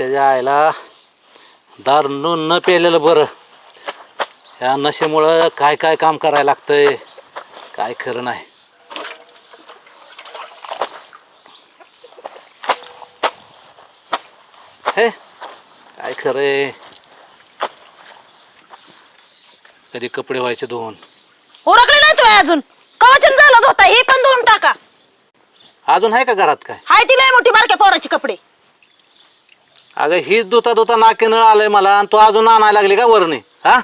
त्याच्या आईला दार न न पेलेलं बरं. या नशेमुळं काय काय काम करायला लागतंय? काय खरं नाही. हे काय खरं आहे? कधी कपडे व्हायचे दोन उरकले नाही तुम्ही अजून. कवाचन झालं होता हे पण दोन टाका. अजून आहे का घरात काय? हाय ती लय मोठी बारक्या पोराची कपडे. अगं हीच दुता दुता नाके नळ आलंय मला आणि तू अजून आणायला लागली का वरणी हा?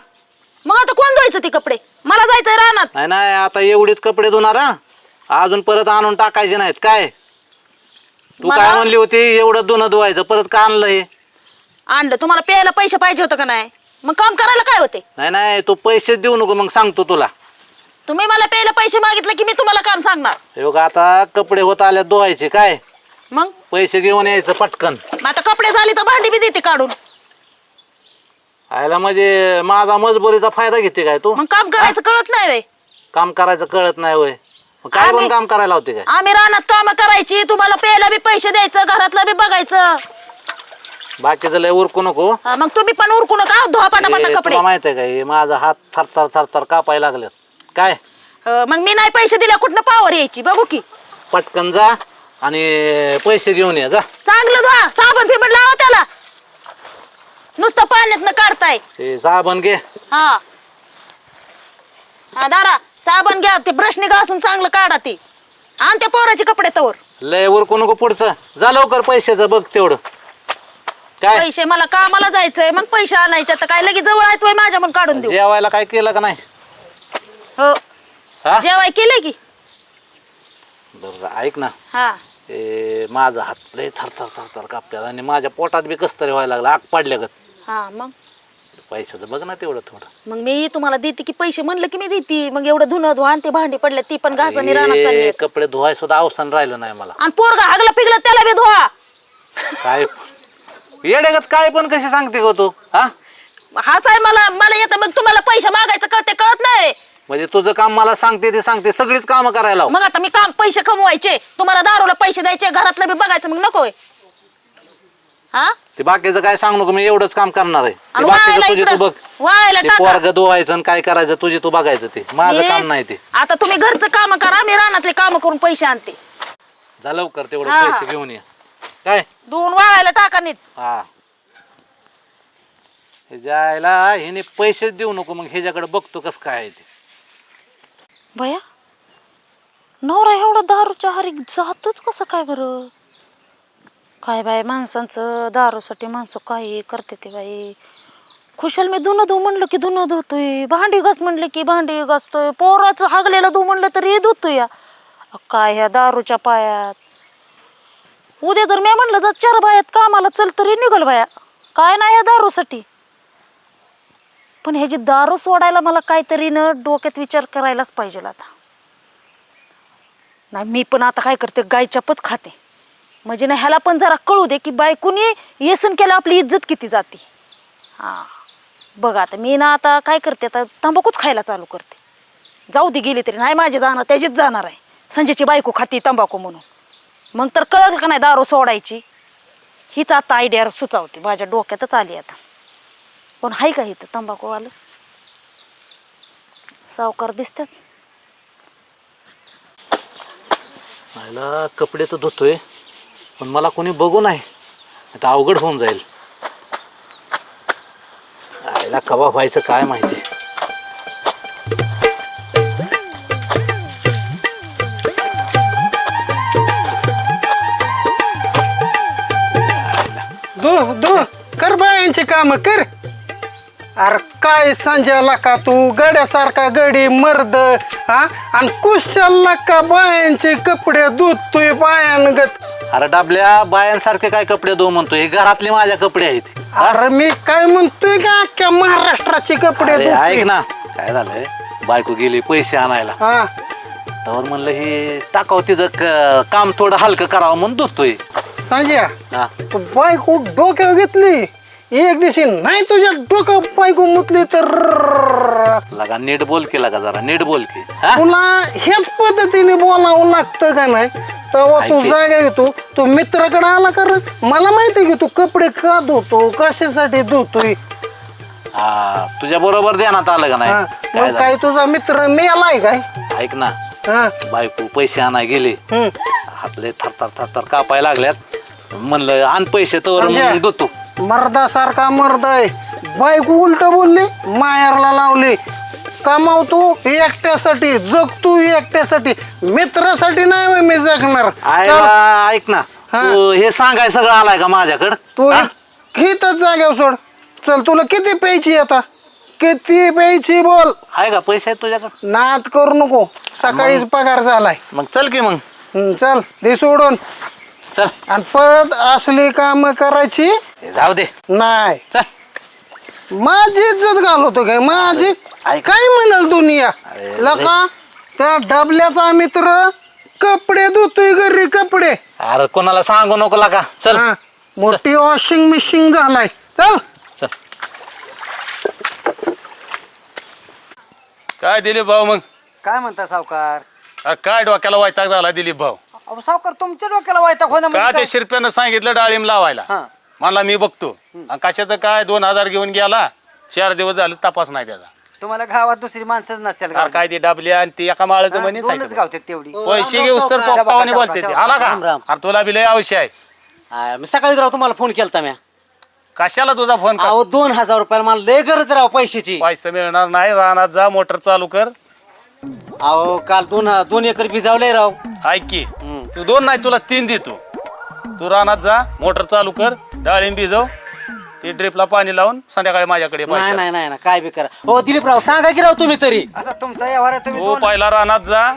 मग आता कोण धुवायचं ती कपडे? मला जायचंय रानात. नाही नाही आता एवढीच कपडे धुणार हा? अजून परत आणून टाकायचे नाहीत काय? तू मला- काय म्हणली होती एवढं धुणं धुवायचं परत का आणलं हे आणलं. तुम्हाला प्यायला पैसे पाहिजे होतं का नाही? मग काम करायला काय होते? नाही नाही तू पैसेच देऊ नको मग सांगतो तुला. तुम्ही मला प्यायला पैसे मागितले की मी तुम्हाला काम सांगणार? हे बघ आता कपडे होत आले धुवायचे काय? मग? पैसे घेऊन यायचं पटकन. मग आता कपडे झाले तर भांडी बी देते काढून. आयला म्हणजे माझा मजबुरीचा फायदा घेते काय तू? मग काम करायचं कळत नाही वे काम करायचं कळत नाही वय. मग काय पण आम्ही- काम करायला होते काय? आम्ही रानात काम करायची तुम्हाला प्यायला बी पैसे द्यायचं घरातलं बी बघायचं. बाकीचं लय उरकू नको. हा, मग तुम्ही पण उरकू नका धुवा पाटापाटा हे कपडे. तुला माहीत आहे का हे माझा हात थरथर थरथर कापायला लागलेत. काय? अं, मग मी नाही पैसे दिल्या कुठनं पावर यायची? बघू की. पटकन जा. आणि पैसे घेऊन ये जा. चांगलं धुवा साबण फिबण लावा त्याला. नुसतं पाण्यात काढताय. ते साबण घे. हा. हा दारा साबण घ्या ते ब्रशने घासून चांगलं काढा ते. आणि त्या पोराचे कपडे तवर. लय उरकू नको पुढचं. जा लवकर पैशाचं बघ तेवढं. काय? पैसे मला कामाला जायचंय मग पैसे आणायचे. तर काय लगेच जवळ आहेत वय माझ्या म्हणून काढून देऊ. जेवायला काय केलं का नाही? हो. हा? जेवाय केलंय की? बरं ऐक ना. हा. हे माझा हात लय थरथर थरथर कापतात आणि माझ्या पोटात बी कस तरी व्हायला लागलं आग पाडल्यागत हा मग? पैशाचं बघ ना तेवढं थोडं. मग मी तुम्हाला देते की पैसे म्हणलं की मी देते. मग एवढं धुणं धुवा आणि ते भांडी पडले ती पण घासाने रानात चालली हे आहेत. कपडे धुवाय सुद्धा अवसान राहिलं नाही मला. आणि पोरगा हागला पिगला त्याला बी धुवा. काय? येडेगत काय पण कशी सांगते गो तू हा? हाच आहे मला मला येतं मग तुम्हाला पैसे मागायचं कळते कळत नाही. म्हणजे तुझं काम मला सांगते ते सांगते सगळीच कामं करायला लाव. मग आता मी काम पैसे कमवायचे तुम्हाला दारूला पैसे द्यायचे घरातलं बी बघायचं मग नकोय. हा? ते बाकीचं काय सांगू नको मी एवढंच काम करणार आहे. ते आणि बाकीचं वाळायला तुझे तू इकडं- बघ. वाळायला ते टाका. पोरग धुवायचं आणि काय करायचं तुझे तू बघायचं ते. माझं. काम नाही ते. आता तुम्ही घरचं काम करा मी रानातले काम करून पैसे आणते. जा लवकर तेवढं हा. पैसे घेऊन ये. काय? दोन वाळायला टाका नीट. हा. हे जायला हिने पैसेच देऊ नको मग ह्याच्याकडे बघतो कस काय आहे ते. भया नवरा एवढा दारूच्या हारी जातोच कसं काय बरं? काय बाय माणसांचं दारूसाठी माणसं काही करते ते बाई? खुशाल मी धुणं धुऊ म्हणलं की धुणं धुतोय. भांडी घास म्हणलं की भांडी घासतोय. पोराचं हागलेलं धुऊ म्हणलं तरी धुतो या. काय ह्या दारूच्या पायात? उद्या जर मी म्हणलं जर चार बायात कामाला चल तरी निघल बाया. काय नाही ह्या दारूसाठी? पण ह्याची दारू सोडायला मला काहीतरी न डोक्यात विचार करायलाच पाहिजे आता. नाही मी पण आता काय करते गायच्यापच खाते. म्हणजे ना ह्याला पण जरा कळू दे की बायकोनी येसन केलं आपली इज्जत किती जाते. हां. बघा आता मी ना आता काय करते आता तंबाखूच खायला चालू करते. जाऊ दे गेली तरी नाही माझी जाणार त्याचीच जाणार आहे. संजयची बायको खाती तंबाखू म्हणून. मग तर कळलं का नाही दारू सोडायची? हीच आता आयडिया सुचावते माझ्या डोक्यातच आली आता. पण हाय का इथं तंबाखूवालं? सावकार दिसतात. मला कपडे तर धुतोय पण मला कोणी बघू नाही. आता अवघड होऊन जाईल. आईला कवा व्हायचं काय माहिती. दो दो कर बायांची काम कर. अरे काय संजयला का तू? गड्यासारखा गडी मर्द हा? आणि कुशाला का बायांचे कपडे धुतोय बायांगत. अरे डाबल्या बायांसारखे काय कपडे दो म्हणतो हे घरातले माझ्या कपडे आहेत. अरे मी काय म्हणतोय का? अख्ख्या महाराष्ट्राचे कपडे अरे धुतोय. ऐक ना काय झालंय? बायको गेली पैसे आणायला. हा. तर म्हणलं हे टाकाव तिचं क- काम थोडं हलकं करावं म्हणून धुतोय. संजय हा. तू बायको डोक्यावर घेतली. एक दिवशी नाही तुझ्या डोक्यावर बायको मुतली तर लगा नीट बोल की लगा जरा नीट बोल की. हा? तुला हेच पद्धतीने बोलावं लागतं का नाही? तेव्हा तू. जागा घेतो तू मित्राकडे आला कर. मला माहिती आहे की तू कपडे का धुतो कशासाठी धुतोय? हा तुझ्या बरोबर ध्यानात आलं का नाही? काय मग काय तुझा मित्र मेलाय काय? झालं? ऐक ना. हा. बायको पैसे आणाय गेले. हम्म. हातले थरथर थरथर कापाय लागल्यात. म्हणलं आण पैसे तर देतो मर्दासारखा मर्द आहे बायको उलट बोलली मायारला लावली. कमावतो एकट्यासाठी जगतो एकट्यासाठी. मित्रासाठी नाही मी जगणार. ऐक ना. हा. तू हे सांगाय सगळं आलाय का माझ्याकडं? तू हा? जाग्यावर सोड. चल तुला किती प्यायची आता? किती प्यायची बोल. आहे का? पैसे आहेत तुझ्याकडे? नाद करू नको. सकाळीच पगार झालाय. मग चल की मग. चल दे सोडून चल. आणि परत असली काम करायची? जाऊ दे. नाही. चल. माझी इज्जत घालवतो काय? माझी. काय म्हणाल दुनिया? लका त्या डबल्याचा मित्र कपडे धुतोय घरी कपडे. अरे कोणाला सांगू नको लागा चल. हा, मोठी वॉशिंग मशीन झालाय. चल. चल. काय दिलीप भाऊ मग? काय म्हणता सावकार? अ, काय डोक्याला वैताग झाला दिलीप भाऊ? अहो सावकार तुमच्या डोक्याला वायता होणं का म्हणजे ते शिरप्यानं सांगितलं डाळिंब लावायला? हा. मला मी बघतो. आणि कशाचं काय? दोन हजार घेऊन गेला. चार दिवस झाले तपास नाही त्याचा. तुम्हाला गावात दुसरी माणसंच नसतील अरे काय ती डाबली आणि ती एका माळाचं हा, म्हणे दोनच गावतात तेवढी. पैसे घेऊस तर बोलते ती. आला राम, का? राम. अरे तुला बी लय आवश्यक आहे. हा, मी सकाळी राव तुम्हाला फोन केलता म्या. कशाला तुझा फोन कर? अहो दोन हजार रुपयाला मला लय गरज राव पैशाची. पैसे मिळणार नाही रानात जा मोटर चालू कर. अहो काल दोन दोन एकर भिजावलंय राव. ऐक की. तू दोन नाही तुला तीन देतो. तू रानात जा मोटर चालू कर डाळिंब भिजव ते ड्रिपला पाणी लावून संध्याकाळी माझ्याकडे नाही पैसे. नाही नाही नाही, काय बी करा. हो दिलीपराव सांगा की राव तुम्ही तरी. आता तुमचा व्यवहार तुम्ही तू पहिला रानात जा.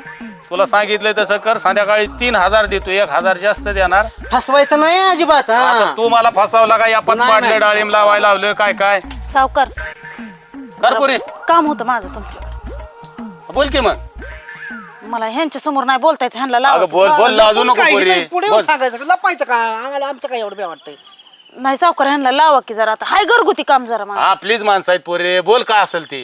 तुला सांगितलंय तसं कर. संध्याकाळी तीन हजार देतो एक हजार जास्त देणार. फसवायचं नाही अजिबात आता हा तू मला फसावला का? यापत नाही, पाडलं नाही. डाळिंब लावायला लावलं काय काय? सावकार. कर पुरी. काम होतं माझं तुमच्याकडे बोल की मग. मला ह्यांच्या समोर नाही बोलतायचं ह्यांना अगं लावा बोल बोल लाजू नको काही पुरी. नाही, पुढे बोल. लपायचं का? आम्हाला आमचं काय एवढं बे वाटतंय नाही सावकार ह्यांना लावा की जरा आता. हाय घरगुती काम जरा मला. आपलीच माणसं आहेत पोरे. बोल काय असेल ते.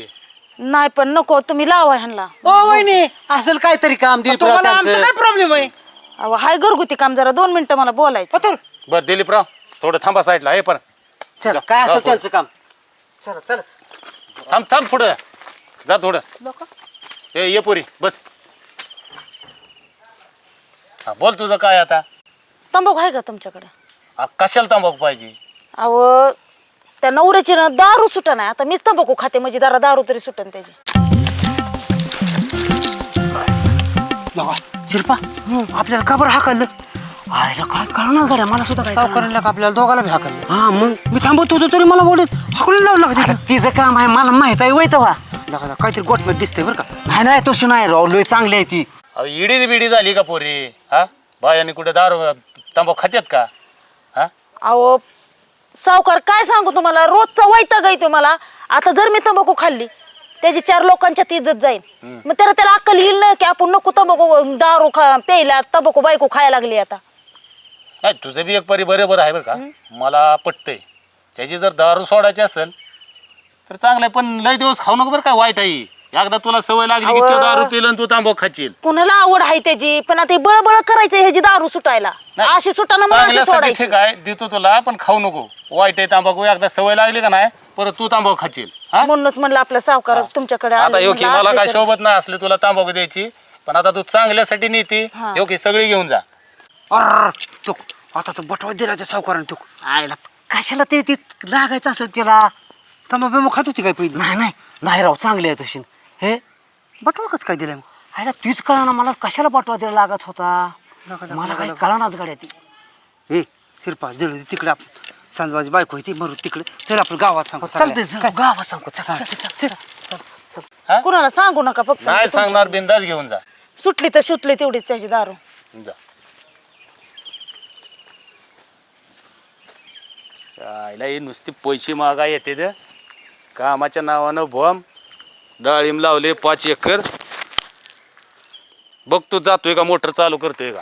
नाही पण नको तुम्ही लावा ह्यांना. ओ वहिनी असेल काहीतरी काम दिलीपराव तुम्हाला आमचं त्यांचं. काय प्रॉब्लेम आहे? अहो हाय घरगुती काम जरा दोन मिनिटं मला बोलायचं. पतूर बर दिलीपराव थोडं थांबा साईडला हे पण. चला काय हो, असेल हो. त्यांचं काम? चला चला. थांब थांब पुढं. जा थोडं. ए ये पुरी बस. हा बोल तुझं काय आता? तंबाखू आहे का तुमच्याकडे? आ, कशाला तंबाखू पाहिजे? अहो त्या नवऱ्याची ना दारू सुटा नाही आता मीच तंबाखू खाते म्हणजे जरा दारू तरी सुटन त्याची. शिल्पा आपल्याला का बरं आयला काय कळणार गाड्या? मला सुद्धा सावकारांना का आपल्याला दोघाला बी हाकललं? हा मग? मी थांबत होतो तरी मला ओढत हाकलून लावलं? तिचं काम आहे मला माहीत आहे वय तेव्हा लगा- काहीतरी गोठमेट दिसतंय बरं का? नाही नाही तशी नाही राव. लय चांगली आहे ती. अहो, इडी बिडी झाली का पोरी? हा? बायाने कुठे दारू तंबाखू खात्यात का? हा? अहो सावकार काय सांगू तुम्हाला? रोजचा वैताग आहे तुम्हाला आता जर मी तंबाखू खाल्ली त्याची चार लोकांच्यात इज्जत जाईल मग त्याला त्याला अक्कल येईल ना की आपण नको तंबाखू दारू खा प्यायला तंबाखू बायको खायला लागली आता. नाही तुझं बी एक परी बरोबर आहे बरं का. मला पटतंय. त्याची जर दारू सोडायची असेल तर चांगलं आहे पण लय दिवस खाऊ नको बरं का वाईट आहे एकदा तुला सवय लागली की अहो. तू दारू पिलं आणि तू तांबाखू खाशील. कुणाला आवड आहे त्याची? पण आता हे बळबळ करायचं ह्याची दारू सुटायला. नाही, अशी सुटाना मग अशी चांगल्यासाठी सोडायची. ठीक आहे देतो तुला पण खाऊ नको. वाईट आहे तांबाखू एकदा सवय लागली का नाही परत तू तांबाखू खाशील. हा? म्हणूनच म्हणलं आपलं सावकार तुमच्याकडे आता आले, योगी मला असले काय तर- शोभत नाही असले तुला तांबाखू द्यायची पण आता तू चांगल्यासाठी नेती. हा. योगी सगळी घेऊन जा. अर आता तो बटवा दिला त्या सावकाराने तो आयला कशाला ते ती लागायचं असेल तिला तंबा बिंबा खात होती काय पहिली? नाही नाही. नाही राव चांगली आहे तशी. हे? बटवा कसं काय दिलाय मग? आयला तीच कळा मला कशाला बटवा तिला लागत होता? मला काही लगा. कळानाच गाड्या ती. ए शिरपा जळ तिकडे आपण सांजबाजी बायको आहे ती मरू तिकडे. चल आपण गावात सांगू चालते सगळ्या. गावा सांगू चल, हा, चल, चल, चल. चल, चल. कुणाला सांगू नका फक्त. नाही सांगणार बिंदास घेऊन जा. सुटली तर सुटली तेवढीच त्याची दारू. जा. आईला हे नुसती पैसे मागा येते द. कामाच्या नावानं भोम डाळिंब लावले पाच एकर. बघ तू जातोय का मोटर चालू करतोय का?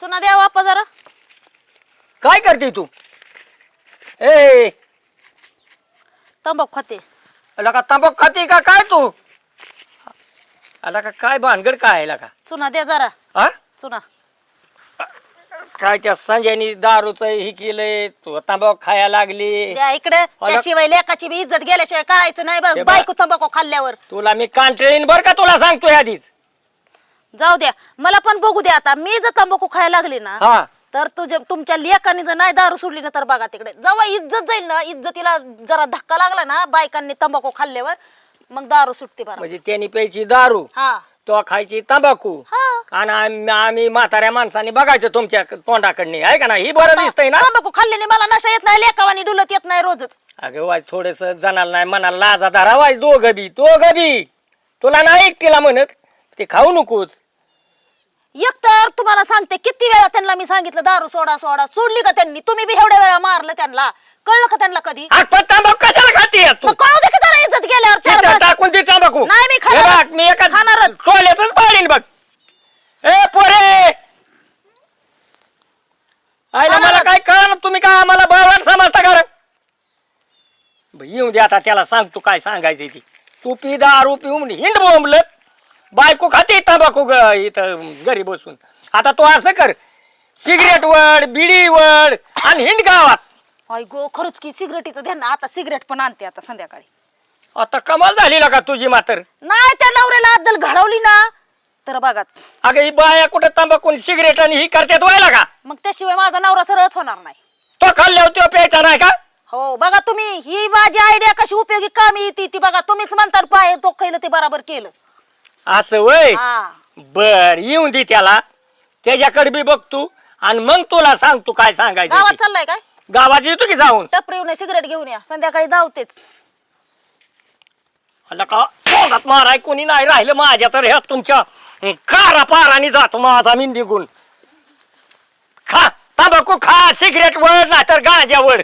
सुना द्या वापस जरा. काय करते तू? ए! तंबाखू खाते. आला का तांबाखू खाते का? काय तू? आला का काय भानगड काय आहे का? चुना द्या जरा. हा चुना. काय त्या संजयनी दारूच हे केलंय तू तांबाखू खायला लागली. इकडे त्याशिवाय लेकाची बी इज्जत गेल्याशिवाय कळायचं नाही बस हे बायको तंबाखू खाल्ल्यावर. तुला मी कांटळीन बर का तुला सांगतोय आधीच? जाऊ द्या मला पण बघू द्या आता मी जर तंबाखू खायला लागली ना हा. तर तुझ्या तुमच्या लेकाने जर नाही दारू सोडली ना तर बघा तिकडे. जेव्हा इज्जत जाईल ना इज्जतीला जरा धक्का लागला ना बायकांनी तंबाखू खाल्ल्यावर मग दारू सुटते बरं. म्हणजे त्यांनी प्यायची दारू हा. तो खायची तंबाखू. हा. आणि आम्ही आम्ही म्हाताऱ्या माणसाने बघायचं तुमच्या तोंडाकडनी. आहे का ना ही बरं दिसतंय ना? तंबाखू खाल्ल्याने मला नशा येत नाही लेकावानी डुलत येत नाही रोजच. अगं वाज थोडस जणाला नाही मनाला लाजा धरा वाज दोघं बी दोघं बी. तुला नाही एकटीला म्हणत ते खाऊ नकोच. एक तर तुम्हाला सांगते किती वेळा त्यांना मी सांगितलं दारू सोडा सोडा. सोडली का त्यांनी? तुम्ही बी एवढ्या वेळा मारलं त्यांना. कळलं का त्यांना कधी? आज पण तंबाखू कशाला खाते तू? मग कळू दे की जरा इज्जत गेल्यावर चार तिथं पाच- टाकून दे तंबाखू. नाही, मी हे खाणारच. बघ, मी एका खाणारच. टोल्यातच पाडीन बघ. ए पोरे! आईला मला. काय कळलं तुम्ही काय आम्हाला बळवाट समजता का रे? ब- येऊ दे आता त्याला सांग तू काय सांगायचं ती. तू पी दारू पिऊन हिंड बोंबलत. बायको खाते तंबाखू ग- इथं घरी बसून. आता तू असं कर सिगरेट वड बिडी वड आणि हिंड गावात. आई गो खरंच की सिगरेटीचं ध्यान आता सिगरेट पण आणते आता संध्याकाळी. आता कमाल झाली ना का तुझी मात्र? नाही त्या नवऱ्याला अद्दल घडवली ना. तर बघाच. अगं ही बाया कुठं तंबाखू सिगरेट आणि ही करतात व्हायला का? मग त्याशिवाय माझा नवरा सरळच होणार नाही. तो खाल्ल्यावर तो प्यायचा नाही का? हो बघा तुम्ही ही माझी आयडिया कशी उपयोगी कामी येते ती बघा. तुम्हीच म्हणता पाय तो केलं ते बराबर केलं. असं वय? हा. बर येऊन दे त्याला. त्याच्याकडे बी बघ तू. आणि मग तुला सांग तू काय सांगायचं गावात ते. चाललाय काय? गावात येतो की जाऊन? टपरी येऊन सिगरेट घेऊन या. संध्याकाळी धावतेच. का? तोंडात माराय कोणी नाही राहिलं माझ्या तर ह्या तुमच्या. कारा पाराने जातो माझा मी निघून. खा तंबाखू खा सिगरेट वड नाही तर गांजा वड.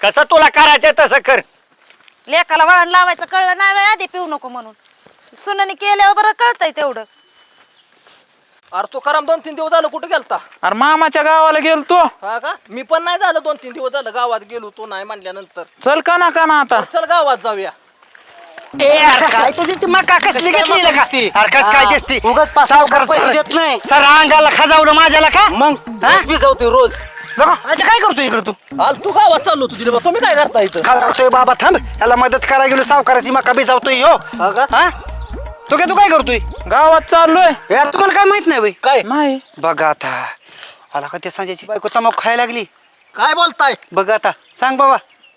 कसं तुला करायचं तसं कर. लेकाला वळण लावायचं कळलं नाही बाई, आधी पिऊ नको म्हणून. सुनाने केल्यावर बरं कळतंय तेवढं. अरे तू करम दोन तीन दिवस झालं कुठे गेलता? अरे मामाच्या गावाला गेलो तो. हा का? मी पण नाही झालं दोन तीन दिवस झालं गावात गेलो तू नाही म्हणल्यानंतर. चल का ना का ना आता. चल गावात जाऊया. काय तुझी ती मका कसली घेतली का? अरे कस काय दिसती? उगाच पाच सावकार देत नाही. सर अंगाला खजावलं माझ्याला का? मग हा? भिजवतोय रोज. जरा, अच्छा काय करतो इकडे तू? आल तू गावात चाललो तुझी तुम्ही काय करता इथं? खजावतोय बाबा थांब. याला मदत करायला गेलो सावकाराची मका भिजावतोय हो हा का? हा? तू काय तू काय करतोय? गावात चाललोय. यार तुम्हाला काय माहीत नाही बाई काय? नाही. बघा आता. आला का त्या संजयची बायको तमाखू खायला लागली? काय बोलताय? बघ आता. सांग बाबा.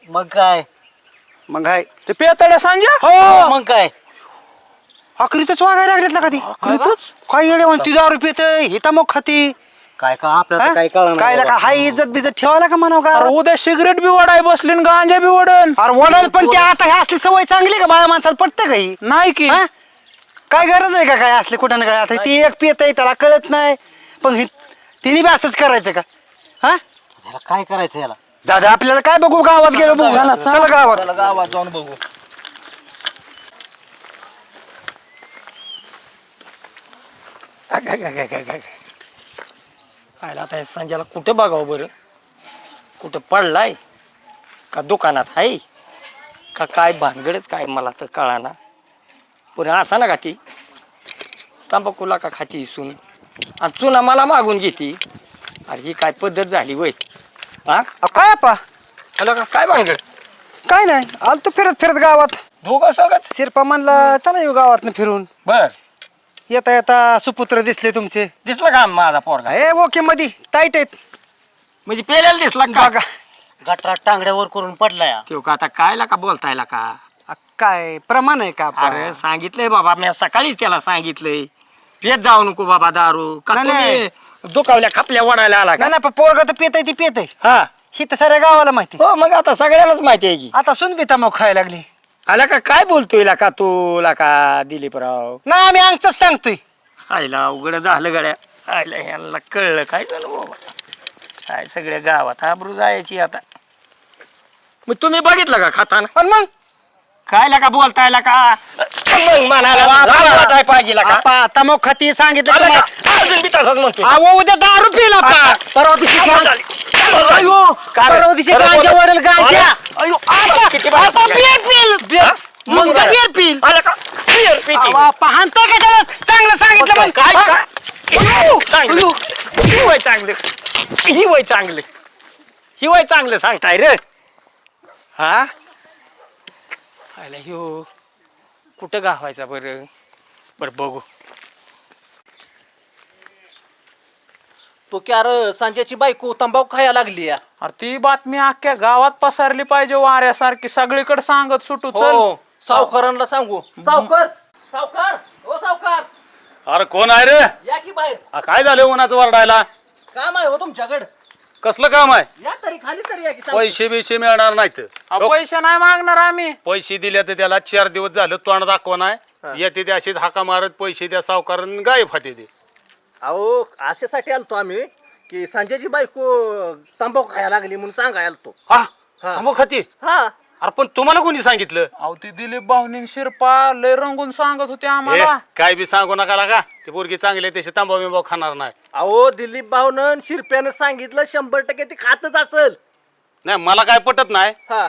मग काय? मग काय? ते पेतड्या सांजा हो. मग काय? अकरीतच वागायला लागलेत का ती काय येडे म्हणती दारू पिते हे तमाखू खाती. काय का आपल्याला काय कळणार काय लका हाय इज्जत बिजत ठेवायला का म्हणाव का अरे उद्या सिगरेट बी वडाय बसली न गांजा बी वडन. अरे वडल पण ते आता हे असली सवय चांगली का? बाळा माणसाला पटते का ही? नाही की. हा? काय गरज आहे का काय असले कुठं ना काय? आता ती एक पित आहे त्याला कळत नाही. पण ही- तिने बी असंच करायचं का? हा? याला काय करायचं याला? दादा आपल्याला काय बघू? गावात गेलो बघू. चला, चला गावात. चला गावात जाऊन बघू. आयला आता या संजयला कुठं बघावं बरं? कुठं पडलाय? का दुकानात आहे? का काय भानगडच काय मला तर कळाना? पुन्हा असा ना का ती तंबाखूला का खाती सून आणि चुना मला मागून घेती. अरे ही काय पद्धत झाली वय? हा? अ, काय आपा? हॅलो का काय भानगड? काय नाही आलतो फिरत फिरत गावात. दोघं सगळंच शिरपा म्हणला चला येऊ गावात फिरून. बर. येता येता सुपुत्र दिसले तुमचे. दिसलं का माझा पोरगा? हे ओके मध्ये टाईट आहेत. म्हणजे पेल्याला दिसला का? बघा. गटरात टांगड्यावर करून पडलाय. तो का आता कायला का बोलतायला का? अ, काय प्रमाण आहे का आपा? अरे सांगितलंय बाबा मी सकाळीच त्याला सांगितलंय. पेत जाऊ नको बाबा दारू. का नाही, नाही. तुम्ही दुखावल्या खापल्या वडायला आला का? नाही पोरग तर पित आहे ती पित आहे हा. ही तर साऱ्या गावाला माहिती. हो मग आता सगळ्यालाच माहिती आहे की. आता सुन बी तमाखू खायला लागली. आला का? काय बोलतोय ला का तू? ला का दिलीपराव? नाही आम्ही अंगच सांगतोय. आईला उघड झालं गड्या. आईला ह्यांना कळलं काय झालं बाबा? काय सगळ्या गावात आबरू जायची आता. मग तुम्ही बघितलं का खाताना? पण मग? काय का बोलताय का? मग म्हणायला वाटाय पाहिजे का आपा सांगितलं आलं तुम्हाला. का? अजून बी तसाच म्हणतो अहो उद्या दारू पिला आता. परवा दिवशी आता गांजा- झाली. अयो, काय रे? परवा दिवशी बरं गांजा. वडेल गांजा अरे. अयो आता किती बार आता सांगायचं? बियर पिल बियर हा? मग मग उद्या काय? बियर पिल आलं का पिती. चांगलं सांगितलं काय मग काय हा? काय? चांगलं ही वय चांगलं ही वय चांगलं ही वय चांगलं सांगताय रे हा आला ह्यो कुठं गावायचा बरं बरं बघू. तो की अरे संजयची बायको तंबाखू खायला लागली या. अरे ती बातमी अख्ख्या गावात पसरली पाहिजे वाऱ्यासारखी. सगळीकडे सांगत सुटू चल. हो सावकारांना सांगू. सावकार सावकार ओ सावकार. अरे कोण आहे रे? या की बाहेर. आ, काय झालं उन्हाचं वरडायला? काम आहे हो तुमच्याकडे. कसलं काम आहे? या तरी खाली तरी या की. पैसे बिशे मिळणार नाहीत. अहो, पैसे नाही मागणार आम्ही. पैसे दिले तर त्याला चार दिवस झालं तोंड दाखवा नाही. येते ते अशीच हाका मारत पैसे द्या सावकारण गायब होते ते. अहो अशासाठी आलतो आम्ही की संजयची बायको तंबाखू खायला लागली म्हणून सांगायला आलतो. हा? थांबव खाती? हा. अरे पण तुम्हाला कोणी सांगितलं? अहो ती दिलीप भावनिंग शिरपा लय रंगून सांगत होते आम्हाला. काय बी सांगू नका लागा. ते पोरगी चांगली आहे, तशी तांबा बिंबाव खाणार नाही. अहो दिलीप भाऊनं शिरप्यानं सांगितलं शंभर टक्के ती खातच असेल. नाही मला काय पटत नाही. हा.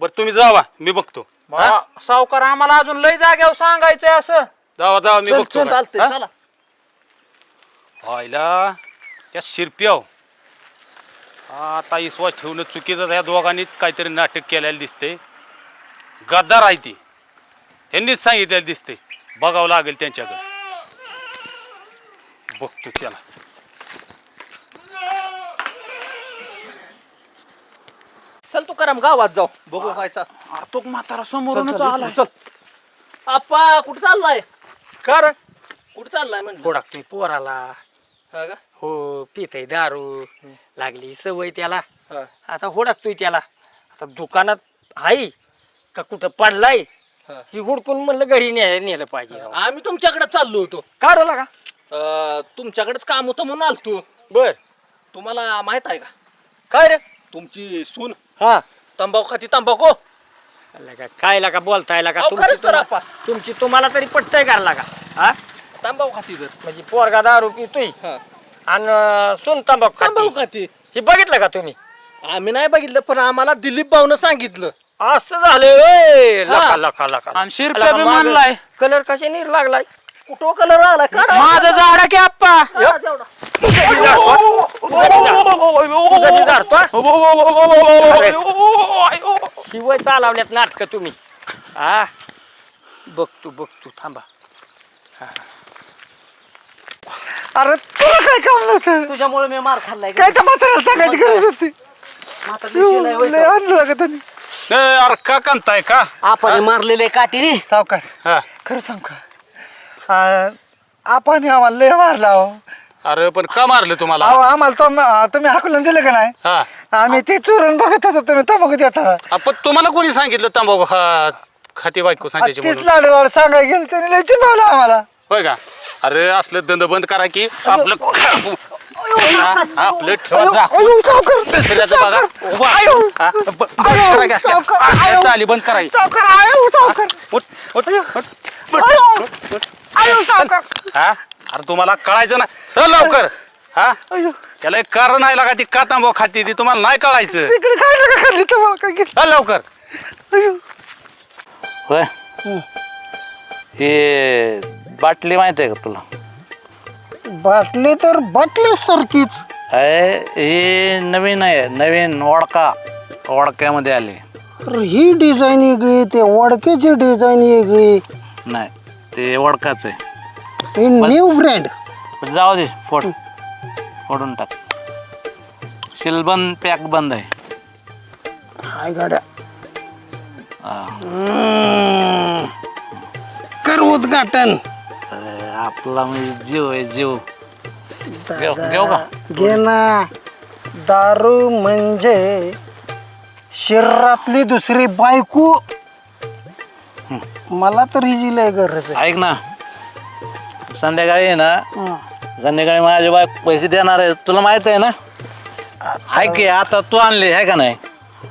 बरं तुम्ही जावा मी बघतो. सावकार आम्हाला अजून लय जाग्यावर सांगायचंय असं. जावा जावा मी चल बघतो चल काय. चालतंय हा? चला. व्हायला त्या शिरप्याव. आता इसवा ठेवणं चुकीचं या दोघांनीच काहीतरी नाटक केलेलं दिसते गद्दार आहे ती. त्यांनीच सांगितलेलं दिसते बघावं लागेल त्यांच्याकडे. बघतो त्याला. चल तू करम गावात जाऊ. बघू व्हायचा अरे तो म्हातारा समोरूनच आलाय. चल आप्पा कुठं चाललाय? कर कुठं चाललाय म्हणलं? होडाकतोय पोराला. हा का? हो पितय दारू. लागली सवय त्याला. हा. आता होडाकतोय त्याला. आता दुकानात आहे का कुठं पडलाय? हा. ही हुडकून म्हणलं घरी ने नेलं पाहिजे राव. आम्ही तुमच्याकडे चाललो होतो. का रो लागा? अं, तुमच्याकडेच काम होतं म्हणून आलतो. बर. तुम्हाला माहीत आहे का? काय रे? तुमची सून हा तंबाखू खाती तंबाखू लगा काय लागा बोलताय लागा अहो, तुमची खरंच तर तुम्हा- आपा. तुमची तुम्हाला तरी पटतंय का लागा हा तंबाखू खाती जर म्हणजे पोरगा दारू पितोय हा. आणि सुन तंबाखू तंबाखू खाती. खाती हे बघितलं का तुम्ही आम्ही नाही बघितलं पण आम्हाला दिलीप भाऊनं सांगितलं असं झालं. हा. लका लका लका आणि शिरप्या बी म्हणलाय. कलर कशा नीर लागलाय कुठं कलर आला काढा. माझं झाड की आप्पा काढा तेवढा. हा? शिवाय चालवल्यात नाटक तुम्ही. हा? बघतो बघतो थांबा. अरे तुला काय काम नव्हतं? तुझ्यामुळे मी मार खाल्लाय काय त्या म्हाताऱ्याला सांगायची गरज होती? लय आणलं का त्यांनी. ए, अरे का कांताय का? आपण मारलेले काठीने सावकार हा. खरं सांग का? आ, आपण आम्हाला लय मारला अहो अरे पण का मारलं तुम्हाला? अहो, आम्हाला तुम्ही हाकलून दिलं का नाही? हा. आम्ही ते चोरून बघत होतो तुम्ही तंबाखू देता. आपण तुम्हाला कोणी सांगितलं तंबाखू खा खाती बायको सांगायची तीच म्हणून? लाड लाड सांगायला गेलं त्यांनी लय चिमावलं आम्हाला. होय का? अरे असलं दंड बंद करा की आपलं हा, आपलं ठेवा जा अयो, सावकार, दुसऱ्याचं बघा. उभा. अयो. हा, ब- बंद अयो, करा की असल्या- सावकार, असल्या अयो. चाली बंद करायची सावकार आयो सावकार उठ, उठ, उठ, उठ, अयो. उठ, उठ. आयो सावकार हा? अरे तुम्हाला कळायचं ना. चल लवकर. हा? अयो त्याला एक कारण आहे लागा ती का तांबा खाती ती तुम्हाला नाही कळायचं. तिकडे काय नका खाल्ली तुम्हाला काय केलं चल लवकर. अयो होय? हे बाटली माहीत आहे का तुला? बाटली तर बाटली सारखीच अय हे नवीन आहे नवीन वडका. वडक्यामध्ये आले. अरे ही डिझाईन वेगळी ते वडक्याची डिझाईन वेगळी. नाही ते वडकाच आहे. न्यू ब्रँड जाऊ दे फोड. फोडून टाक. शिलबंद पॅक बंद आहे. हाय गाड्या. हम्म. कर उद्घाटन. अरे, आपला म्हणजे जीव आहे जीव. घेऊ घेऊ का? घे ना. दारू म्हणजे शरीरातली दुसरी बायको. मला तर हिची लय गरज आहे. ऐक ना. संध्याकाळी आहे ना. हं. संध्याकाळी माझे बाय पैसे देणार आहे. तुला माहीत आहे ना? आहे की आता तू आणले आहे का नाही?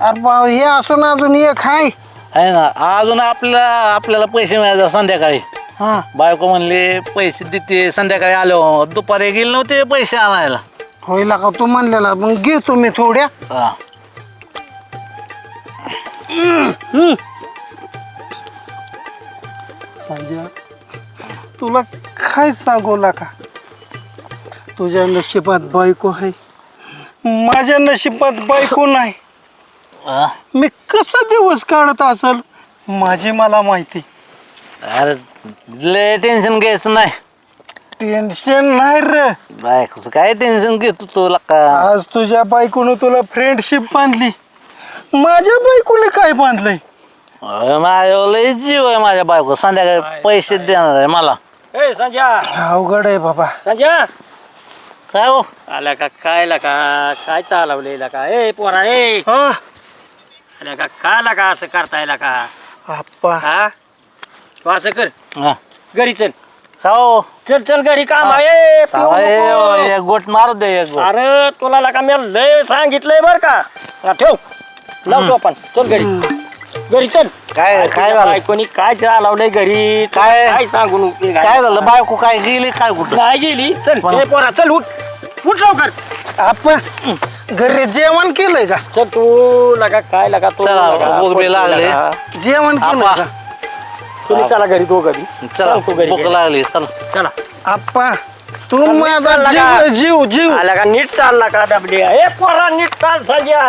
अरे भाऊ हे असून अजून एक आहे आहे ना अजून आपल्या आपल्याला पैसे मिळायचे संध्याकाळी. हा. बायको म्हणली पैसे देते संध्याकाळी आलो. दुपारी गेले नव्हते पैसे आणायला. होईल का तू म्हणलेला? मग घे तुम्ही थोड्या. हा. संजय तुला काय सांगू का तुझ्या नशिबात बायको आहे. माझ्या नशिबात बायको नाही? मी कसा दिवस काढत असल माझी मला माहिती. अरे लय टेन्शन घ्यायचं नाही. टेन्शन नाही रे. बायकोचं काय टेन्शन घेतो तुला का? आज तुझ्या बायकोनं तुला फ्रेंडशिप बांधली. माझ्या बायकोने काय बांधलंय? अरे माझ्या लय जीव आहे माझ्या बायको संध्याकाळी पैसे देणार आहे मला. ए संजय अवघड आहे बाबा. संजय काय हो? आला का काय ला का काय चालवलेला का? ए पोरा ए. हा. आला का काय का असं करता येईल का? आप्पा. हा? तू असं कर. हा. घरी चल. का हो? चल चल घरी काम आहे. पिऊ नको. एक गोट मारू दे एक गोट. अरे तुला ला का मी लय सांगितलंय बर का. हा, ठेव. लावतो आपण. चल घरी. घरी चल. काय काय झालं? कोणी काय चालवलंय घरी? काय? काय सांगून उपयोग आहे? काय झालं? बायको काय गेली? काय कुठं? नाही गेली. चल पण- ए, पोरा चल उठ. उठ लवकर. आप्पा घरी जेवण केलंय का? चल तू लगा काय लगा तू चला, लगा, भूक बी पोट लागली. लगा. जेवण केलंय आप्पा. का? तुम्ही चला घरी तो घरी. चला तू घरी भूक घे. लागली चल. चला. आप्पा तू माझा चालला जीव का? आहे, जीव जीव आला का नीट चालला का डबडी ए पोरा नीट चाल सज्या.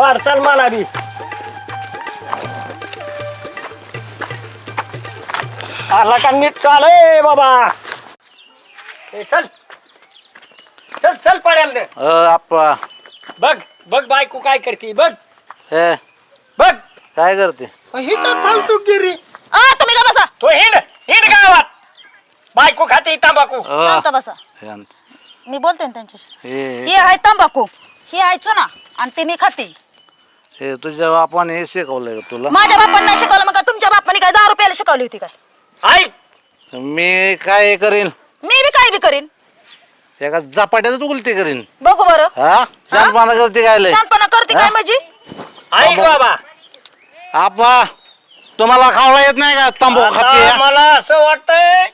पार चल मला बी. आला का नीट ए बाबा. ए चल. चल चल पडेल दे. अ, आप्पा. बघ बघ बायको काय करते बघ. हे बघ. काय करते? हे काय फालतू गिरी? आ तुम्ही का बसा. तो हिंड हिंड गावात. बायको खाते तंबाखू. अ, शांत बसा. हे आण. मी बोलते ना त्यांच्याशी. हे ही. आहे तंबाखू. ही आहे चुना आणि ते मी खाते. हे तुझ्या बापाने हे शिकवलंय का तुला? माझ्या बापांना शिकवलं मग काय? तुमच्या बापाने काय दहा रुपयाला शिकवली होती काय? ऐक! मी काय करीन? मी बी काय बी करीन. एका झपाट्याच उलटी करीन. बघू बरं. हा? शानपाना करते काय लय? शानपणा करते काय म्हणजे ऐक बाबा. आपा तुम्हाला खावला येत नाही का? तंबाखू आता खाते. मला असं वाटतंय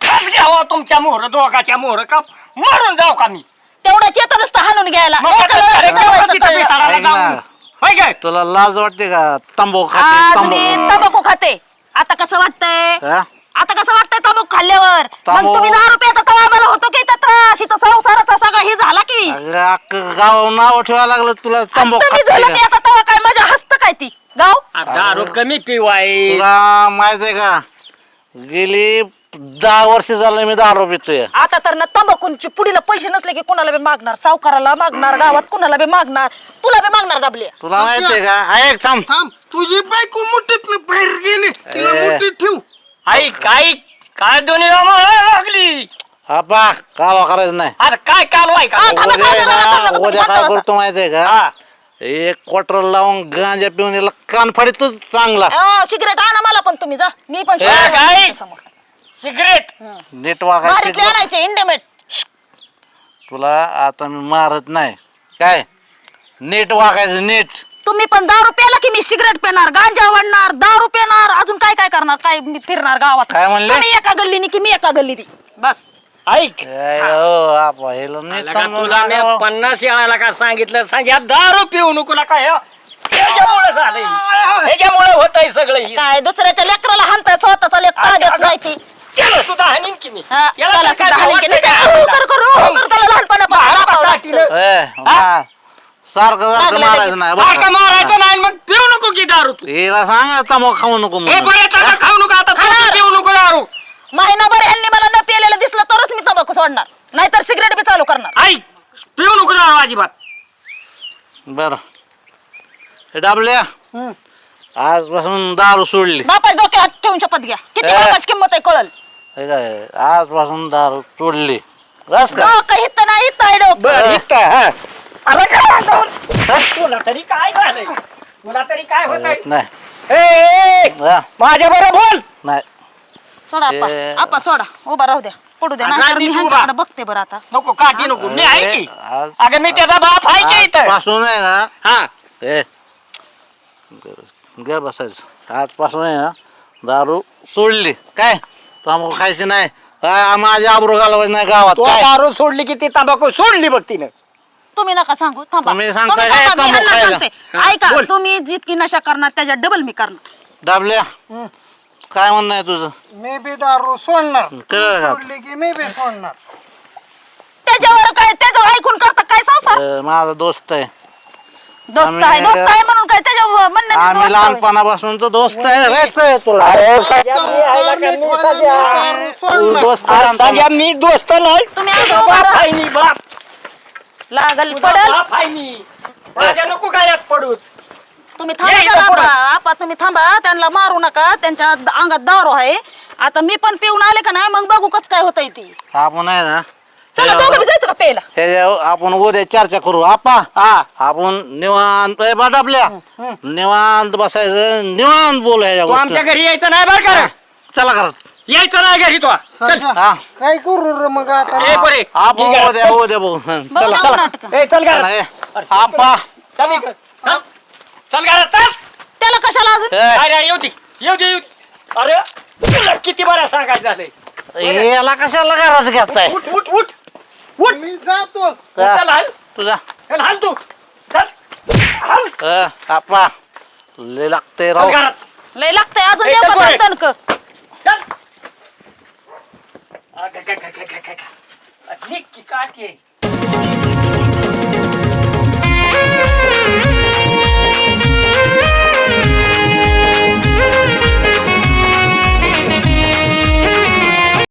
खास घ्यावा तुमच्या मोहर दोघाच्या मोहर का? मरून जाऊ का मी? तेवढ्याच येतं नुसतं हाणून घ्यायला. मग आता एकाला अरे ठेवायचं तिथं कळलं. बिथाराला ऐक ना. जाऊन. होय काय? तुला लाज वाटते का? तंबाखू खाते आज मी तंबाखू. तंबाखू खाते. आता कसं वाटतंय? हा? आता कसं वाटतंय तंबाखू खाल्ल्यावर? मग तंबाखू- तुम्ही दहा रुपयाचा तवा आम्हाला होतो की त्या त्रास इथं संसाराचा सगळा हे झाला की? अगं, अख्खं गाव नाव ठेवायला लागलं तुला तुम्ही खाते झालं की? आता तवा काय? माझ्या हस्त काय ती? गाव? दारू कमी पिवाय तुला माहीत आहे का? गेली दहा वर्ष झालं मी दारू पितोय. आता तर ना तंबाखूची पुढीला पैसे नसले की कोणाला बी मागणार? सावकाराला मागणार गावात कोणाला बी मागणार? तुला बी मागणार डबले. तुला माहीत आहे का? ऐक थांब. थांब. तुझी बायको मुठीत बाहेर गेली. तिला ए. मुठीत ठेव. ऐक ऐक. काय दोन्ही आम्हाला लागली? आपा कालवा करायचं नाही. आता काय कालवाय का? आ, थांबा, उद्या आहे थांबा, थांबा, ना थांबा, उद्या शांत काय बसा. करतो माहीत आहे का? हा. एक क्वार्टर लावून गांजा पिऊन याला कान फाडीतच चांगला. अं, सिगरेट आणा मला पण तुम्ही जा. मी पण ए, काय? समोर. सिगरेट. नीट वागायचं आणायचे इंडेमेट तुला आता मी मारत नाही. काय? नीट वागायचं नीट. तुम्ही पण दारू प्याला की मी सिगरेट पिणार गांजा वडणार दारू पिणार अजून काय काय करणार? काय मी फिरणार गावात? काय म्हणले? तुम्ही एका गल्लीनी की मी एका गल्लीनी? बस. ऐक. काय हो आपा ह्याला नीट आला का समजून तुला मी सांगा. पन्नास याला का सांगितलं? सांगा दारू पिऊ नको नका हे झालंय. ह्याच्यामुळे होतंय सगळं हे. काय दुसऱ्याच्या लेकराला हाणताय स्वतःचा लेक अगं, देत अगं. नाही ती. त्याला सुद्धा हाणीन की मी हा, याला त्याला तर काय सुद्धा हाणीन की वाटतंय नाही. का हो, आपल्याला? कर, कर, हो, कर, त्याला लहानपणापासून बारा दाखवावं काठीनं. लागतं. ए, मा- सारखं सारखं लागलं मारायचं नाही बरं सारखं का? मारायचं नाही मग पिऊ नको की दारू तू हिला सांगा तंबाखू खाऊ नको हे म्हणून. बरं आता खाऊ नको आता खाणार. पिऊ नको दारू महिनाभर ह्यांनी मला न पिलेलं दिसलं तरच मी तंबाखू सोडणार नाहीतर सिगरेट बी चालू करणार ऐक पिऊ नको दारू अजिबात बरं हे डाबल्या आजपासून दारू सोडली बापाच डोक्यात हात ठेवून शपथ घ्या किती ए. बापाची किंमत आहे कळल हे काय आजपासून दारू सोडली बस का? डोकं हित नाही आहे डोकं. बर हा. काय वाटलं? तुला तरी काय झालंय? तुला तरी काय होत नाही. हा, माझ्या बरोबर बोल. सोडा आपा ए. आपा सोडा. उभा राहू द्या. पडू द्या. अगं, नाहीतर मी नीट उभा. ह्यांच्याकडे बघते बरं आता. नको काठी नको. मी आहे की? आज- अगं मी त्याचा बाप आहे की इथं? आजपासून आहे ना? हा. ए. घर बसायचं. आजपासून आहे ना दारू सोडली. काय? तांबाखू खायची नाही. माझी आबरू घालवायची नाही गावात. तो काय? दारू सोडली की ती तंबाखू सोडली बघ तिनं. तुम्ही नका सांगू थांबा. तुम्ही सांगताय तुम्ही काय? थांबा, मी तंबाखू ह्यांना खायला? सांगते. ऐका बोल. तुम्ही जितकी नशा करणार त्याच्या डबल मी करणार. दाबल्या? काय म्हणणं आहे तुझं? मी बी दारू सोडणार. कळलं का? सोडली की मी बी सोडणार. त्याच्यावर काय त्याचं ऐकून करता काय संसार? अं, माझा दोस्त आहे. दोस्त आहे दोस्त आहे म्हणून काय त्याच्या आम्ही. लहानपणापासूनच दोस्त आहे रे तुला. मी तू दोस्त आज मी दोस्त नाही. तुम्ही बाप. आहे मी बाप. लागल तुझा पडल. बाप आहे मी. माझ्या नको गाड्यात पडूच तुम्ही ये थांबा इथं जरा पुढं. आपा आपा तुम्ही थांबा. त्यांना मारू नका. त्यांच्या अंगात दारू आहे. आता मी पण पिऊन आले का नाही? मग बघू कस काय होतंय ती. आपण आहे ना चला दोघं बी जायचं का प्यायला? त्याच्यावर आपण उद्या चर्चा करू. आपा. हा. आपण निवांत ए, बा आपल्या. निवांत बसायचं निवांत बोल ह्याच्या तू आमच्या गोष्टी घरी यायचं नाही बरं का चला करत यायचं नाही घरी तो. चल. हा. काय करू रे मग आता? ए पोरे आपण. उद्या उद्या बघू. हं, बघू चला. ना नाटकं. ए चल चला घरात ए, आपा. चल इकडं. चल. चल घरात चल. त्याला कशाला अजून? ए, अरे येऊ दे. येऊ दे येऊ दे. अरे तुला किती बरं सांगायचं झालंय. याला कशाला घरात घेताय उठ उठ उठ. उठ! मी जातो. का? चल हाल. तुझा चल हाल तू. चल. हाल. अ, आपा लय लागतंय चल राव घरात. लय लागतंय अजून ए, देऊ चल का पोरे. तणक. चल. अगं, ग, ग, ग, ग, ग, ग. निक की काठी आहे.